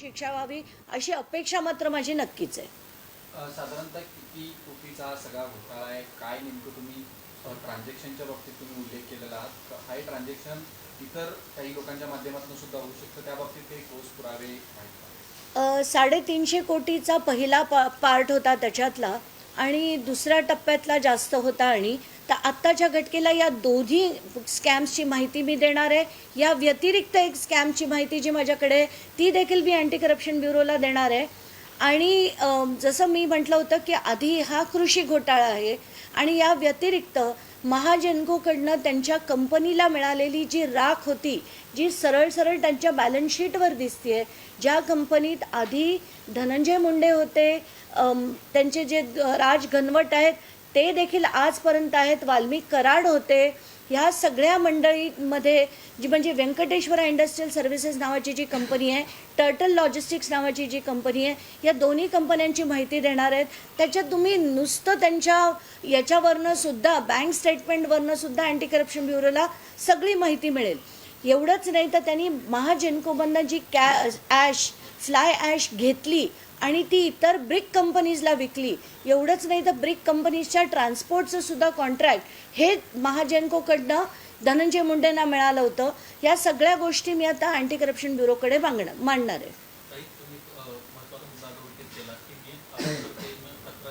शिक्षा व्हावी अशी अपेक्षा मात्र माझी नक्कीच आहे. साधारणतः किती कोटीचा हा सगळा घोटाळा आहे? काय नेमकं तुम्ही ट्रान्झॅक्शनच्या बाबतीत तुम्ही उल्लेख केलेला आहात? हा ट्रान्झॅक्शन इतर काही लोकांच्या माध्यमातून सुद्धा होऊ शकतं? त्या बाबतीत काही ठोस पुरावे आहेत का? अ, साडेतीनशे कोटीचा पहिला पा पार्ट होता त्याच्यातला. आणि दुसऱ्या टप्प्यातला जास्त होता आणि तर आत्ताच्या घटकेला या दोन्ही स्कॅम्सची माहिती मी देणार आहे. या व्यतिरिक्त एक स्कॅमची माहिती जी माझ्याकडे ती देखील मी अँटी करप्शन ब्युरोला देणार आहे. आणि जसं मी म्हटलं होतं की आधी हा कृषी घोटाळा आहे आणि या व्यतिरिक्त महाजनकोकडनं त्यांच्या कंपनीला मिळालेली जी राख होती जी सरळ सरळ त्यांच्या बॅलन्सशीटवर दिसते दिसतीये ज्या कंपनीत आधी धनंजय मुंडे होते त्यांचे जे राज घनवट आहेत ते देखील आजपर्यंत आहेत. वाल्मिक कराड होते ह्या सगळ्या मंडळीमध्ये जी म्हणजे व्यंकटेश्वरा इंडस्ट्रियल सर्व्हिसेस नावाची जी कंपनी आहे टर्टल लॉजिस्टिक्स नावाची जी कंपनी आहे या दोन्ही कंपन्यांची माहिती देणार आहेत. त्याच्यात तुम्ही नुसतं त्यांच्या याच्यावरनं सुद्धा बँक स्टेटमेंटवरनं सुद्धा अँटी करप्शन ब्युरोला सगळी माहिती मिळेल. एवढंच नाही तर त्यांनी महाजनकोमधनं जी कॅ ॲश फ्लाय ॲश घेतली आणि ती इतर ब्रिक कंपनीजला विकली. एवढंच नाही तर ब्रिक कंपनीजच्या ट्रान्सपोर्टचं सुद्धा कॉन्ट्रॅक्ट हे महाजनकोकडनं धनंजय मुंडेंना मिळालं होतं. या सगळ्या गोष्टी मी आता अँटी करप्शन ब्युरोकडे मागणार मांडणार आहे.